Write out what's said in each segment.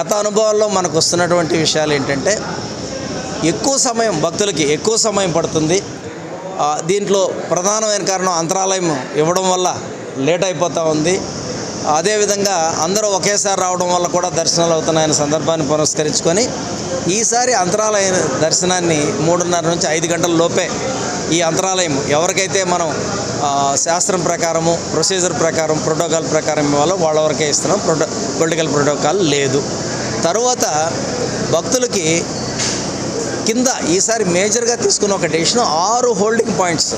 గత అనుభవాల్లో మనకు వస్తున్నటువంటి విషయాలు ఏంటంటే ఎక్కువ సమయం భక్తులకి ఎక్కువ సమయం పడుతుంది. దీంట్లో ప్రధానమైన కారణం అంతరాలయం ఇవ్వడం వల్ల లేట్ అయిపోతూ ఉంది. అదేవిధంగా అందరూ ఒకేసారి రావడం వల్ల కూడా దర్శనాలు అవుతున్నాయనే సందర్భాన్ని పురస్కరించుకొని ఈసారి అంతరాలయ దర్శనాన్ని మూడున్నర నుంచి ఐదు గంటల లోపే ఈ అంతరాలయం ఎవరికైతే మనం శాస్త్రం ప్రకారము ప్రొసీజర్ ప్రకారం ప్రోటోకాల్ ప్రకారం ఇవ్వాలో వాళ్ళ వరకే ఇస్తున్నాం. ప్రోటో పొలిటికల్ ప్రోటోకాల్ లేదు. తరువాత భక్తులకి కింద ఈసారి మేజర్గా తీసుకున్న ఒక డెసిషన్ ఆరు హోల్డింగ్ పాయింట్స్.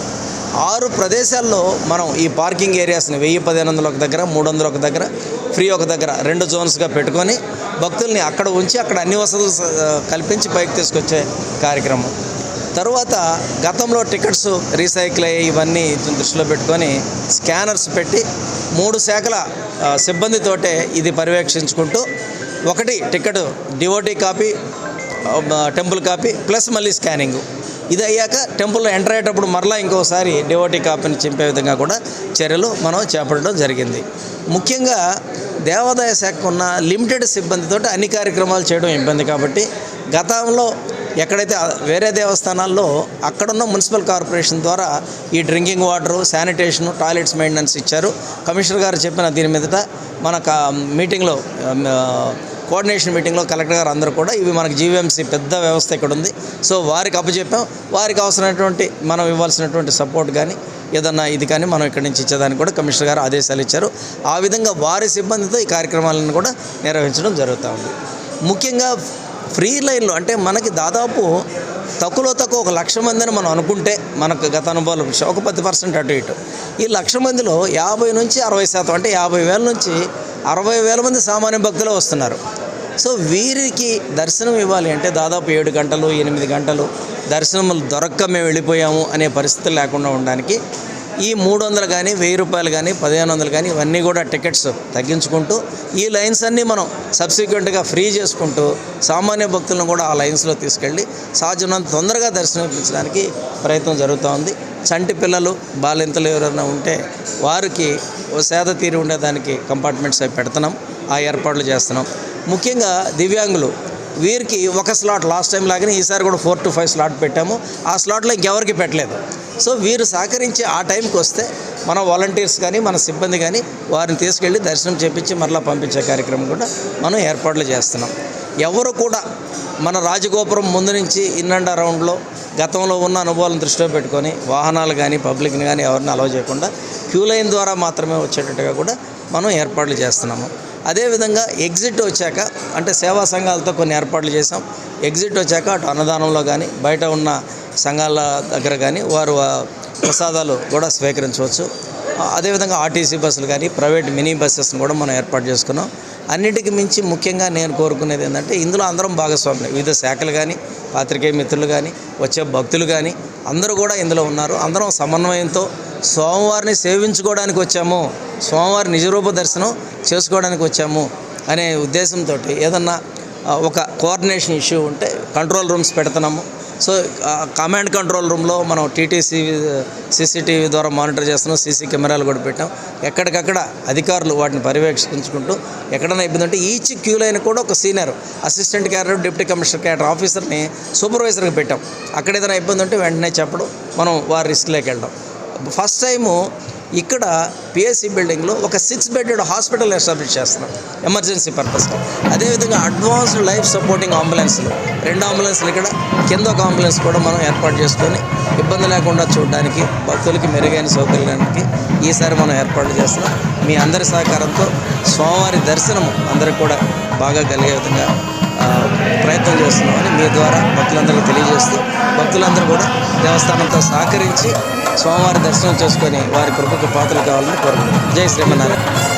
ఆరు ప్రదేశాల్లో మనం ఈ పార్కింగ్ ఏరియాస్ని వెయ్యి పదిహేను వందల ఒక దగ్గర మూడు వందల ఒక దగ్గర ఫ్రీ ఒక దగ్గర రెండు జోన్స్గా పెట్టుకొని భక్తుల్ని అక్కడ ఉంచి అక్కడ అన్ని వసతులు కల్పించి పైకి తీసుకొచ్చే కార్యక్రమం. తరువాత గతంలో టికెట్స్ రీసైకిల్ అయ్యి ఇవన్నీ దృష్టిలో పెట్టుకొని స్కానర్స్ పెట్టి మూడు శాఖల సిబ్బందితోటే ఇది పర్యవేక్షించుకుంటూ ఒకటి ticket devotee copy temple copy plus మళ్ళీ స్కానింగ్. ఇది అయ్యాక టెంపుల్లో ఎంటర్ అయ్యేటప్పుడు మరలా ఇంకోసారి డివోటీ కాపీని చింపే విధంగా కూడా చర్యలు మనం చేపట్టడం జరిగింది. ముఖ్యంగా దేవాదాయ శాఖకు ఉన్న లిమిటెడ్ సిబ్బందితో అన్ని కార్యక్రమాలు చేయడం ఇబ్బంది కాబట్టి గతంలో ఎక్కడైతే వేరే దేవస్థానాల్లో అక్కడున్న మున్సిపల్ కార్పొరేషన్ ద్వారా ఈ drinking water sanitation toilets maintenance ఇచ్చారు. కమిషనర్ గారు చెప్పిన దీని మీదట మన కా- మీటింగ్లో కోఆర్డినేషన్ మీటింగ్లో కలెక్టర్ గారు అందరూ కూడా ఇవి మనకి జీవీఎంసీ పెద్ద వ్యవస్థ ఇక్కడ ఉంది. సో వారికి అప్పచెప్పాం. వారికి అవసరమైనటువంటి మనం ఇవ్వాల్సినటువంటి సపోర్ట్ కానీ ఏదన్నా ఇది కానీ మనం ఇక్కడి నుంచి ఇచ్చేదానికి కూడా కమిషనర్ గారు ఆదేశాలు ఇచ్చారు. ఆ విధంగా వారి సిబ్బందితో ఈ కార్యక్రమాలను కూడా నిర్వహించడం జరుగుతూ ఉంది. ముఖ్యంగా ఫ్రీ లైన్లో అంటే మనకి దాదాపు తక్కువలో తక్కువ ఒక లక్ష మందిని మనం అనుకుంటే మనకు గత అనుభవాలు ఒక పది పర్సెంట్ అటు ఇటు. ఈ లక్ష మందిలో యాభై నుంచి అరవై శాతం అంటే యాభై వేల నుంచి అరవై వేల మంది సామాన్య భక్తులు వస్తున్నారు. సో వీరికి దర్శనం ఇవ్వాలి అంటే దాదాపు ఏడు గంటలు ఎనిమిది గంటలు దర్శనములు దొరక్క మేము వెళ్ళిపోయాము అనే పరిస్థితి లేకుండా ఉండడానికి ఈ మూడు వందలు కానీ వెయ్యి రూపాయలు కానీ పదిహేను వందలు కానీ ఇవన్నీ కూడా టికెట్స్ తగ్గించుకుంటూ ఈ లైన్స్ అన్నీ మనం సబ్సిక్వెంట్గా ఫ్రీ చేసుకుంటూ సామాన్య భక్తులను కూడా ఆ లైన్స్లో తీసుకెళ్ళి సాధ్యమైనంత తొందరగా దర్శనం ఇప్పించడానికి ప్రయత్నం జరుగుతూ ఉంది. చంటి పిల్లలు బాలింతలు ఎవరైనా ఉంటే వారికి ఓ సేద తీరి ఉండేదానికి కంపార్ట్మెంట్స్ అవి పెడుతున్నాం ఆ ఏర్పాట్లు చేస్తున్నాం. ముఖ్యంగా దివ్యాంగులు వీరికి ఒక స్లాట్ లాస్ట్ టైం లాగానే ఈసారి కూడా ఫోర్ టు ఫైవ్ స్లాట్ పెట్టాము. ఆ స్లాట్లో ఇంకెవరికి పెట్టలేదు. సో వీరు సహకరించి ఆ టైంకి వస్తే మన వాలంటీర్స్ కానీ మన సిబ్బంది కానీ వారిని తీసుకెళ్ళి దర్శనం చేపించి మరలా పంపించే కార్యక్రమం కూడా మనం ఏర్పాట్లు చేస్తున్నాం. ఎవరు కూడా మన రాజగోపురం ముందు నుంచి ఇన్ అండ్ అరౌండ్లో గతంలో ఉన్న అనుభవాలను దృష్టిలో పెట్టుకొని వాహనాలు కానీ పబ్లిక్ని కానీ ఎవరిని అలవ చేయకుండా క్యూ లైన్ ద్వారా మాత్రమే వచ్చేటట్టుగా కూడా మనం ఏర్పాట్లు చేస్తున్నాము. అదేవిధంగా ఎగ్జిట్ వచ్చాక అంటే సేవా సంఘాలతో కొన్ని ఏర్పాట్లు చేసాం ఎగ్జిట్ వచ్చాక అటు అన్నదానంలో కానీ బయట ఉన్న సంఘాల దగ్గర కానీ వారు ప్రసాదాలు కూడా స్వీకరించవచ్చు. అదేవిధంగా ఆర్టీసీ బస్సులు కానీ ప్రైవేట్ మినీ బస్సెస్ని కూడా మనం ఏర్పాటు చేసుకున్నాం. అన్నిటికీ మించి ముఖ్యంగా నేను కోరుకునేది ఏంటంటే ఇందులో అందరం భాగస్వాములు. వివిధ శాఖలు కానీ పాత్రికేయ మిత్రులు కానీ వచ్చే భక్తులు కానీ అందరూ కూడా ఇందులో ఉన్నారు. అందరం సమన్వయంతో స్వామివారిని సేవించుకోవడానికి వచ్చాము. స్వామివారి నిజరూప దర్శనం చేసుకోవడానికి వచ్చాము అనే ఉద్దేశంతో ఏదన్నా ఒక కోఆర్డినేషన్ ఇష్యూ ఉంటే కంట్రోల్ రూమ్స్ పెడుతున్నాము. సో కమాండ్ కంట్రోల్ రూమ్లో మనం టీటీసీ సీసీటీవీ ద్వారా మానిటర్ చేస్తున్నాం సీసీ కెమెరాలు కూడా పెట్టాం. ఎక్కడికక్కడ అధికారులు వాటిని పర్యవేక్షించుకుంటూ ఎక్కడైనా ఇబ్బంది ఉంటే ఈచ్ క్యూ లైన్ కూడా ఒక senior assistant cadre deputy commissioner cadre ఆఫీసర్ని సూపర్వైజర్గా పెట్టాం. అక్కడ ఏదైనా ఇబ్బంది ఉంటే వెంటనే చెప్పడం మనం వారి రిస్క్లోకి వెళ్ళడం ఫస్ట్ టైము ఇక్కడ పిఎస్సి బిల్డింగ్లో ఒక సిక్స్ బెడెడ్ హాస్పిటల్ ఎస్టాబ్లిష్ చేస్తున్నాం ఎమర్జెన్సీ పర్పస్కి అదేవిధంగా అడ్వాన్స్డ్ లైఫ్ సపోర్టింగ్ అంబులెన్స్లు రెండు అంబులెన్స్లు ఇక్కడ కింద ఒక అంబులెన్స్ కూడా మనం ఏర్పాటు చేసుకొని ఇబ్బంది లేకుండా చూడడానికి భక్తులకి మెరుగైన సౌకర్యానికి ఈసారి మనం ఏర్పాటు చేస్తున్నాం. మీ అందరి సహకారంతో స్వామివారి దర్శనం అందరికి కూడా బాగా కలిగే విధంగా ప్రయత్నం చేస్తున్నామని మీ ద్వారా భక్తులందరికీ తెలియజేస్తూ భక్తులందరూ కూడా దేవస్థానంతో సహకరించి స్వామివారి దర్శనం చేసుకొని వారి కృపకు పాత్రలు కావాలని కోరుకుంటున్నాం. జై శ్రీమన్నారాయణ.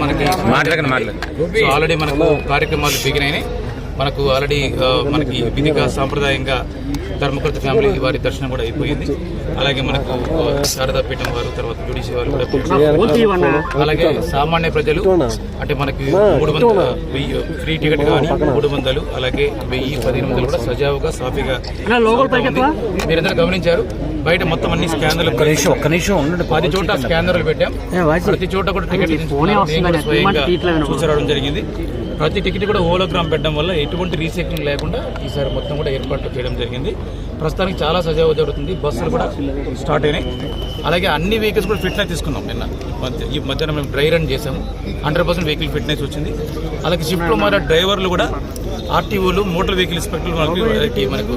మనకి మాట్లాడకండి మాట్లాడండి సో ఆల్రెడీ మనకు కార్యక్రమాలు బిగినాయి మనకు ఆల్రెడీ ఆ, మనకి విధిగా సాంప్రదాయంగా ధర్మకృత ఫ్యామిలీ వారి దర్శనం కూడా అయిపోయింది. అలాగే మనకు ఆ, శారదాపీఠం వారు తర్వాత జుడిషి వారు కూడా. అలాగే సామాన్య ప్రజలు అంటే మనకి మూడు వందల వెయ్యి ఫ్రీ టికెట్ కానీ మూడు వందలు అలాగే వెయ్యి పదిహేను వందలు కూడా సజావుగా సాఫీగా. మీరందరూ గమనించారు. బయట మొత్తం అన్ని స్కానర్లు ఒక్క నిమిషం ఒక్క నిమిషం ఉండండి. పది చోట్ల స్కానర్లు పెట్టాం. ప్రతి చోట కూడా టికెట్ స్వయంగా చూసరావడం జరిగింది. ప్రతి టికెట్ కూడా హోలోగ్రామ్ పెట్టడం వల్ల ఎటువంటి రీసైక్లింగ్ లేకుండా ఈసారి మొత్తం కూడా ఏర్పాట్లు చేయడం జరిగింది. ప్రస్తుతానికి చాలా సజావు జరుగుతుంది. బస్సులు కూడా స్టార్ట్ అయినాయి. అలాగే అన్ని వెహికల్స్ కూడా ఫిట్నెస్ తీసుకున్నాం నిన్న. మధ్య ఈ మధ్యాహ్నం మేము డ్రై రన్ చేసాము హండ్రెడ్ పర్సెంట్ వెహికల్ ఫిట్నెస్ వచ్చింది. అలాగే షిఫ్ట్లో మన డ్రైవర్లు కూడా ఆర్టీఓలు మోటార్ వెహికల్ ఇన్స్పెక్టర్లు మనకు వాళ్ళకి మనకు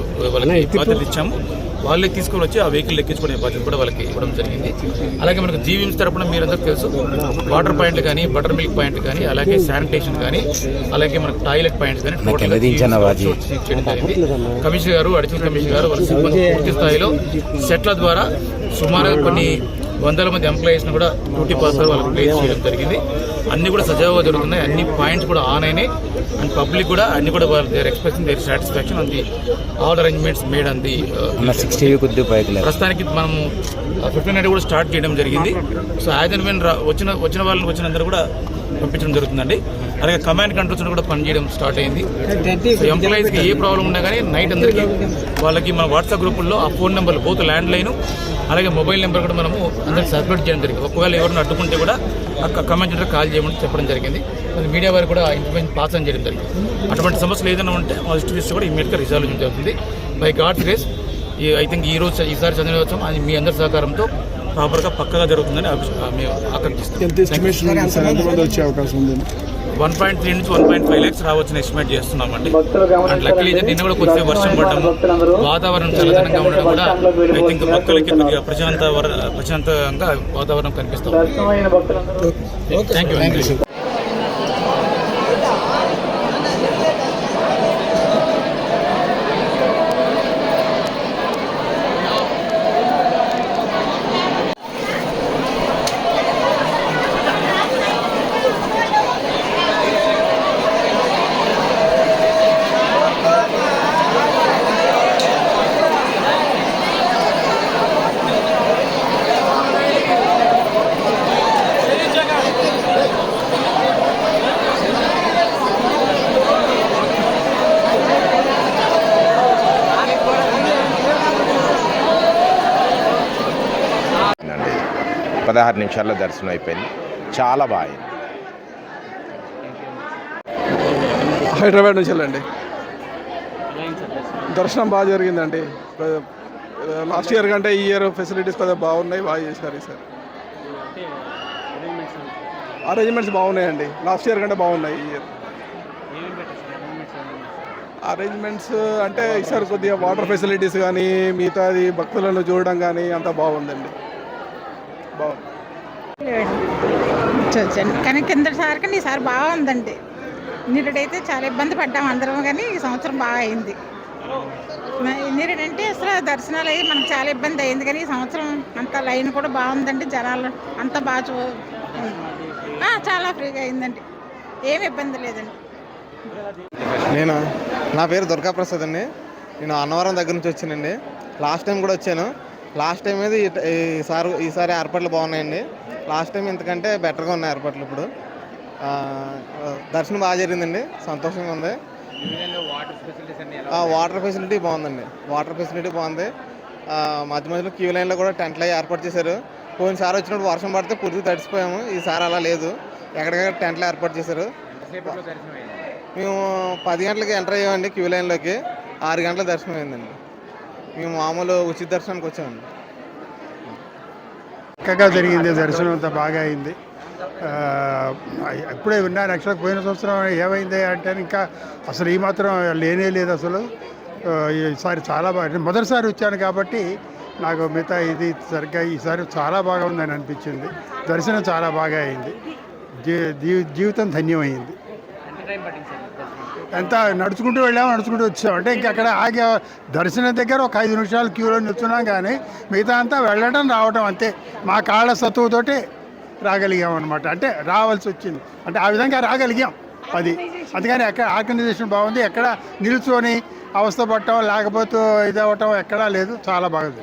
వాళ్ళకి ఇచ్చాము. వాళ్ళే తీసుకొని వచ్చి ఆ వెహికల్ ఎక్కించుకునే బాధ్యత కూడా వాళ్ళకి ఇవ్వడం జరిగింది. అలాగే మనకు జీవీఎంస్ తరపున మీరందరూ తెలుసు వాటర్ పాయింట్లు కానీ బటర్ మిల్క్ పాయింట్ కానీ అలాగే శానిటేషన్ కానీ అలాగే మనకు టాయిలెట్ పాయింట్స్ కానీ కమిషనర్ గారు అడిషనల్ కమిషనర్ గారు వాళ్ళ సిబ్బంది పూర్తి స్థాయిలో సెట్ల ద్వారా సుమారుగా కొన్ని వందల మంది ఎంప్లాయీస్ని కూడా డ్యూటీ పాస్ వాళ్ళకి ప్లేస్ చేయడం జరిగింది. అన్ని కూడా సజావుగా జరుగుతున్నాయి. అన్ని పాయింట్స్ కూడా ఆన్ అయినాయి. అండ్ పబ్లిక్ కూడా అన్ని కూడా వాళ్ళ దేర్ ఎక్స్ప్రెసింగ్ దేర్ సాటిస్ఫాక్షన్ అంది ఆల్ అరేంజ్మెంట్స్ మేడ్ అంది సిక్స్టీ ప్రస్తుతానికి మనము ఫిఫ్టీన్ హండ్రెడ్ కూడా స్టార్ట్ చేయడం జరిగింది. సో యాజ్ అండ్ వెన్ వచ్చిన వచ్చిన వాళ్ళని వచ్చిన అందరూ కూడా పంపించడం జరుగుతుందండి. అలాగే కమాండ్ కంట్రోల్స్ కూడా పనిచేయడం స్టార్ట్ అయింది. ఎంప్లాయీస్కి ఏ ప్రాబ్లం ఉన్నా కానీ నైట్ అందరికీ వాళ్ళకి మన వాట్సాప్ గ్రూపుల్లో ఆ phone number both land line అలాగే మొబైల్ నెంబర్ కూడా మనము అందరికి సర్క్యులేట్ చేయడం జరిగింది. ఒకవేళ ఎవరిని అడ్డుకుంటే కూడా ఆ కమాండ్ సెంటర్ కాల్ చేయమని చెప్పడం జరిగింది. అది మీడియా వారికి కూడా ఇన్ఫర్మేషన్ పాస్ అని చేయడం జరిగింది. అటువంటి సమస్యలు ఏదైనా ఉంటే మా దృష్టి కూడా ఇమీడియట్గా రిజాల్వ్ చేయడం జరుగుతుంది. బై గాడ్ గ్రేస్ ఈ ఐ థింక్ ఈ రోజు ఈసారి చంద్రోత్సవం అది మీ అందరి సహకారంతో ప్రాపర్గా పక్కగా జరుగుతుందని మేము ఆకాంక్షిస్తాం ఎంత ఎస్టిమేషన్ ఉంది? సార్ ఎంతమంది వచ్చే అవకాశం ఉంది వన్ పాయింట్ త్రీ నుంచి వన్ పాయింట్ ఫైవ్ ల్యాక్స్ రావచ్చని ఎస్టిమేట్ చేస్తున్నామండి. అండ్ లక్కీ నిన్న కూడా కొద్దిగా వర్షం పడడం వాతావరణం చల్లదనంగా ఉండడం కూడా ఐ థింక్ భక్తులకి కొద్దిగా ప్రశాంత వర- ప్రశాంతంగా వాతావరణం కనిపిస్తాం థ్యాంక్ యూ పదహారు నిమిషాల్లో దర్శనం అయిపోయింది. చాలా బాగా హైదరాబాద్ నుంచి వెళ్ళండి. దర్శనం బాగా జరిగిందండి. లాస్ట్ ఇయర్ కంటే ఈ ఇయర్ ఫెసిలిటీస్ కొద్దిగా బాగున్నాయి బాగా చేశారు ఈసారి అరేంజ్మెంట్స్ బాగున్నాయండి. లాస్ట్ ఇయర్ కంటే బాగున్నాయి ఈ ఇయర్. అరేంజ్మెంట్స్ అంటే ఈసారి కొద్దిగా వాటర్ ఫెసిలిటీస్ కానీ మిగతాది భక్తులను చూడడం కానీ అంతా బాగుందండి. బాగుంది చూసాను కానీ కిందసారి కానీ ఈసారి బాగుందండి. నిరుడైతే చాలా ఇబ్బంది పడ్డాం అందరం కానీ ఈ సంవత్సరం బాగా అయింది. నిరుడంటే అసలు దర్శనాలు అయ్యి మనకు చాలా ఇబ్బంది అయింది కానీ ఈ సంవత్సరం అంత లైన్ కూడా బాగుందండి జనాలు అంతా బాగా చూ చాలా ఫ్రీగా అయిందండి. ఏమి ఇబ్బంది లేదండి. నేను? నా పేరు దుర్గాప్రసాద్ అండి. నేను అన్నవరం దగ్గర నుంచి వచ్చానండి. లాస్ట్ టైం కూడా వచ్చాను. లాస్ట్ టైం ఈ- ఈసారి ఈసారి ఏర్పాట్లు బాగున్నాయండి. లాస్ట్ టైం ఇంతకంటే బెటర్గా ఉన్నాయి ఏర్పాట్లు ఇప్పుడు. దర్శనం బాగా జరిగిందండి. సంతోషంగా ఉంది. వాటర్ ఫెసిలిటీ బాగుందండి. వాటర్ ఫెసిలిటీ బాగుంది. మధ్య మధ్యలో క్యూ లైన్లో కూడా టెంట్లు ఏర్పాటు చేశారు. పోయినసారి వచ్చినప్పుడు వర్షం పడితే పూర్తిగా తడిసిపోయాము. ఈసారి అలా లేదు. ఎక్కడికక్కడ టెంట్లు ఏర్పాటు చేశారు. మేము పది గంటలకి ఎంటర్ అయ్యామండి క్యూ లైన్లోకి. ఆరు గంటల దర్శనం అయిందండి మేము మామూలు ఉచిత దర్శనానికి వచ్చామండి. చక్కగా జరిగింది దర్శనం అంతా బాగా అయింది. ఎప్పుడే విన్నాను యాక్చువల్గా పోయిన సంవత్సరం ఏమైంది అంటే ఇంకా అసలు ఈ మాత్రం లేనే లేదు అసలు. ఈసారి చాలా బాగా మొదటిసారి వచ్చాను కాబట్టి నాకు మిగతా ఇది సరిగ్గా ఈసారి చాలా బాగా ఉందని అనిపించింది. దర్శనం చాలా బాగా అయింది. జీవితం ధన్యమైంది. ఎంత నడుచుకుంటూ వెళ్ళాము నడుచుకుంటూ వచ్చాము అంటే ఇంకా అక్కడ ఆగి దర్శనం దగ్గర ఒక ఐదు నిమిషాలు క్యూలో నిల్చున్నాం కానీ మిగతా అంతా వెళ్ళడం రావడం అంతే. మా కాళ్ళ సత్తువుతోటి రాగలిగాం అనమాట అంటే రావాల్సి వచ్చింది. అంటే ఆ విధంగా రాగలిగాం అది. అందుకని ఎక్కడ ఆర్గనైజేషన్ బాగుంది. ఎక్కడ నిల్చొని అవస్థ పట్టడం లేకపోతే ఇది అవ్వటం ఎక్కడా లేదు. చాలా బాగుంది.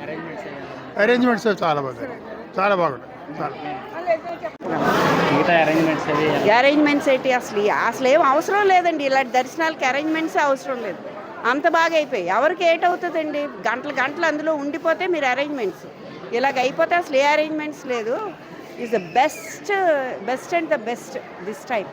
అరేంజ్మెంట్స్ చాలా బాగుంది. చాలా బాగుంది. చాలా. మిగతా అరేంజ్మెంట్స్ ఏంటి అసలు? అసలు ఏం అవసరం లేదండి. ఇలాంటి దర్శనాలకి అరేంజ్మెంట్స్ అవసరం లేదు. అంత బాగా అయిపోయి ఎవరికి ఏటవుతుందండి గంటలు గంటలు అందులో ఉండిపోతే మీరు అరేంజ్మెంట్స్ ఇలాగ అయిపోతే అసలు ఏ అరేంజ్మెంట్స్ లేదు. Is the best best and the best this time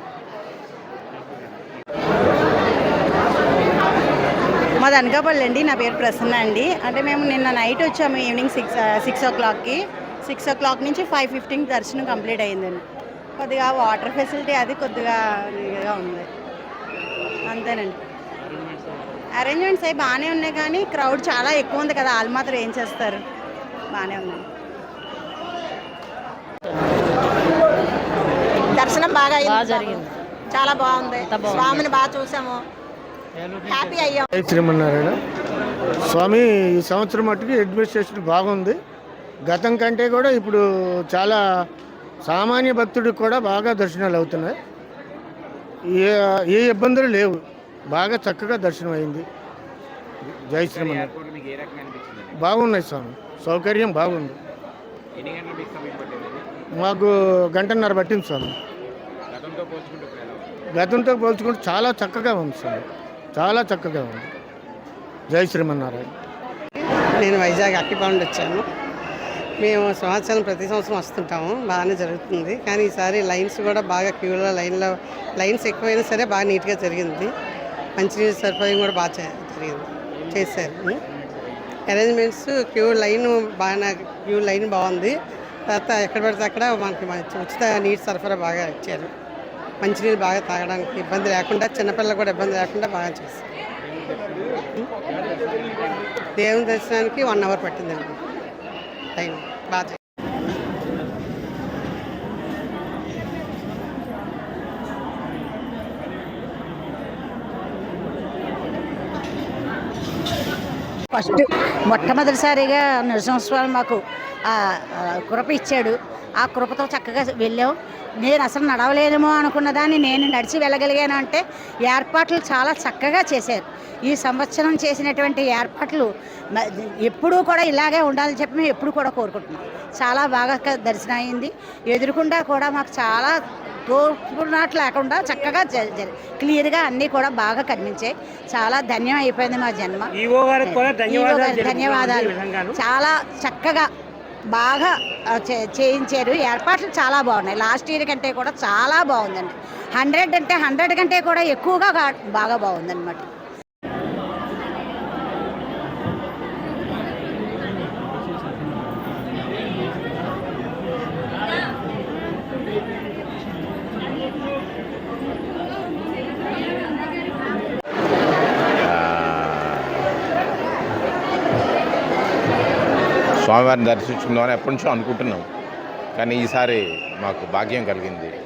మాది అనకాపల్లి అండి. నా పేరు ప్రసన్న అండి. అంటే మేము నిన్న నైట్ వచ్చాము ఈవినింగ్ సిక్స్ సిక్స్ ఓ క్లాక్కి సిక్స్ ఓ క్లాక్ నుంచి ఫైవ్ ఫిఫ్టీన్కి దర్శనం కంప్లీట్ అయిందండి. కొద్దిగా వాటర్ ఫెసిలిటీ అది కొద్దిగా ఇదిగా ఉంది. అంతేనండి. అరేంజ్మెంట్స్ అవి బాగానే ఉన్నాయి కానీ క్రౌడ్ చాలా ఎక్కువ ఉంది కదా వాళ్ళు మాత్రం ఏం చేస్తారు? బాగానే ఉన్నాయి. దర్శనం బాగా జరిగింది. చాలా బాగుంది. స్వామిని బాగా చూసాము. హ్యాపీ అయ్యాం. జై శ్రీమన్నారాయణ. స్వామి ఈ సంవత్సరం మట్టుకు అడ్మినిస్ట్రేషన్ బాగుంది. గతం కంటే కూడా ఇప్పుడు చాలా సామాన్య భక్తుడికి కూడా బాగా దర్శనాలు అవుతున్నాయి. ఏ ఏ ఇబ్బందులు లేవు. బాగా చక్కగా దర్శనం అయింది. జై శ్రీమన్నారాయణ. బాగున్నాయి స్వామి. సౌకర్యం బాగుంది. ఎన్ని గంటలు మీకు గంటన్నర పట్టింది స్వామి? గతంతో పోల్చుకుంటే చాలా చక్కగా ఉంది స్వామి. చాలా చక్కగా ఉంది. జై శ్రీమన్నారాయణ. నేను వైజాగ్ అక్కిపాండ్ వచ్చాను మేము సంవత్సరం ప్రతి సంవత్సరం వస్తుంటాము బాగానే జరుగుతుంది. కానీ ఈసారి లైన్స్ కూడా బాగా క్యూలో లైన్లో లైన్స్ ఎక్కువైనా సరే బాగా నీట్గా జరిగింది. మంచినీరు సదుపాయం కూడా బాగా చే- జరిగింది. చేశారు. అరేంజ్మెంట్స్ క్యూ లైన్ బాగా క్యూ లైన్ బాగుంది. తర్వాత ఎక్కడ పడితే అక్కడ మనకి మంచి ఉచిత నీటి సరఫరా బాగా ఇచ్చారు. మంచినీళ్ళు బాగా తాగడానికి ఇబ్బంది లేకుండా చిన్నపిల్లలు కూడా ఇబ్బంది లేకుండా బాగా చేశారు. దేవుని దర్శనానికి వన్ అవర్ పట్టిందండి. టైం బాగా ఫస్ట్ మొట్టమొదటిసారిగా నరసింహస్వామి మాకు ఆ, కృప ఇచ్చాడు. ఆ కృపతో చక్కగా వెళ్ళాం. నేను అసలు నడవలేనేమో అనుకున్న దాన్ని నేను నడిచి వెళ్ళగలిగాను అంటే ఏర్పాట్లు చాలా చక్కగా చేశారు. ఈ సంవత్సరం చేసినటువంటి ఏర్పాట్లు ఎప్పుడూ కూడా ఇలాగే ఉండాలని చెప్పి మేము ఎప్పుడు కూడా కోరుకుంటున్నాం. చాలా బాగా దర్శనం అయింది. ఎదురుకుండా కూడా మాకు చాలా తోపునట్లు లేకుండా చక్కగా క్లియర్గా అన్నీ కూడా బాగా కనిపించాయి. చాలా ధన్యం అయిపోయింది మా జన్మ. ధన్యవాదాలు. చాలా చక్కగా బాగా చే- చేయించారు. ఏర్పాట్లు చాలా బాగున్నాయి. లాస్ట్ ఇయర్ కంటే కూడా చాలా బాగుందండి. హండ్రెడ్ అంటే హండ్రెడ్ కంటే కూడా ఎక్కువగా బాగా బాగుందన్నమాట. స్వామివారిని దర్శించుకుందామని ఎప్పటి నుంచో అనుకుంటున్నాం. కానీ ఈసారి మాకు భాగ్యం కలిగింది.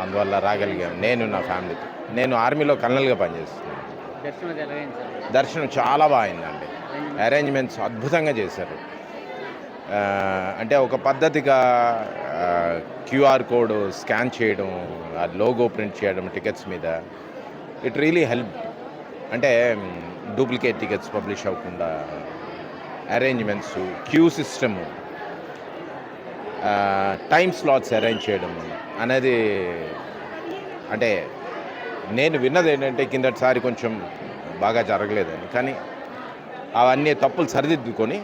అందువల్ల రాగలిగాం. నేను నా ఫ్యామిలీతో నేను ఆర్మీలో కల్నల్గా పనిచేస్తున్నాను. దర్శనం చాలా బాగా అయిందండి. అరేంజ్మెంట్స్ అద్భుతంగా చేశారు. అంటే ఒక పద్ధతిగా క్యూఆర్ కోడ్ స్కాన్ చేయడం ఆ లోగో ప్రింట్ చేయడం టికెట్స్ మీద ఇట్ రియలీ హెల్ప్. అంటే డూప్లికేట్ టికెట్స్ పబ్లిష్ అవ్వకుండా arrangements queue system time slots arrange చేయడం అనేది అంటే నేను విన్నది ఏంటంటే కిందటిసారి కొంచెం బాగా జరగలేదని. కానీ అవన్నీ తప్పులు సరిదిద్దుకొని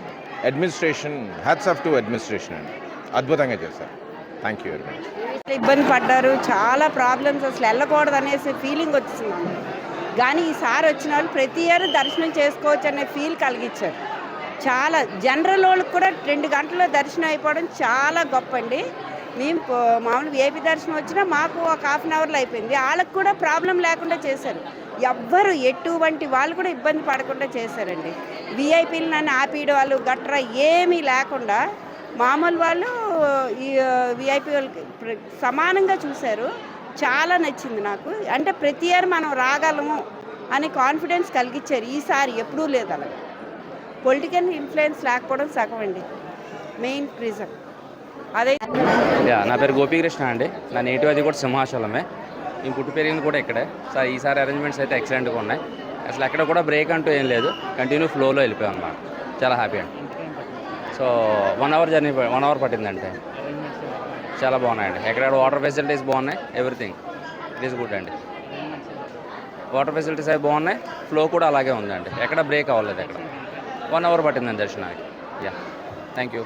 administration hats off to administration అండి. అద్భుతంగా చేశారు. థ్యాంక్ యూ వెరీ మచ్ ఇబ్బంది పడ్డారు. చాలా ప్రాబ్లమ్స్ అసలు వెళ్ళకూడదు అనేసి ఫీలింగ్ వచ్చింది. కానీ ఈసారి వచ్చిన వాళ్ళు ప్రతి ఇయర్ దర్శనం చేసుకోవచ్చు అనే ఫీల్ కలిగించారు. చాలా జనరల్ వాళ్ళకి కూడా రెండు గంటల్లో దర్శనం అయిపోవడం చాలా గొప్ప అండి మేము మామూలుగా ఏపీ దర్శనం వచ్చినా మాకు ఒక హాఫ్ అన్ అవర్లో అయిపోయింది. వాళ్ళకి కూడా ప్రాబ్లం లేకుండా చేశారు. ఎవ్వరు ఎటువంటి వాళ్ళు కూడా ఇబ్బంది పడకుండా చేశారండి. విఐపీలు నన్ను ఆపేయడం వాళ్ళు గట్రా ఏమీ లేకుండా మామూలు వాళ్ళు ఈ విఐపీ వాళ్ళకి సమానంగా చూశారు. చాలా నచ్చింది నాకు. అంటే ప్రతి ఇయర్ మనం రాగలము అని కాన్ఫిడెన్స్ కలిగించారు. ఈసారి ఎప్పుడూ లేదు అలా పొలిటికల్ ఇన్ఫ్లుయెన్స్ లేకపోవడం సగం అండి. Main reason. అదే నా పేరు గోపీకృష్ణ అండి. నా నేటివ్ అది కూడా సింహాచలమే. నేను పుట్టి పెరిగింది కూడా ఇక్కడే. సార్ ఈసారి అరేంజ్మెంట్స్ అయితే ఎక్సలెంట్గా ఉన్నాయి. అసలు ఎక్కడ కూడా బ్రేక్ అంటూ ఏం లేదు. కంటిన్యూ ఫ్లోలో వెళ్ళిపోయాం అన్నమాట. చాలా హ్యాపీ అండి. So one hour journey one hour పట్టిందంటే. చాలా బాగున్నాయండి. ఎక్కడ వాటర్ ఫెసిలిటీస్ బాగున్నాయి? ఎవ్రీథింగ్ ఇట్ ఈస్ గుడ్ అండి. వాటర్ ఫెసిలిటీస్ అవి బాగున్నాయి. ఫ్లో కూడా అలాగే ఉందండి. ఎక్కడ బ్రేక్ అవ్వలేదు ఎక్కడ. వన్ అవర్ పట్టిందండి దర్శనానికి. యా. Thank you.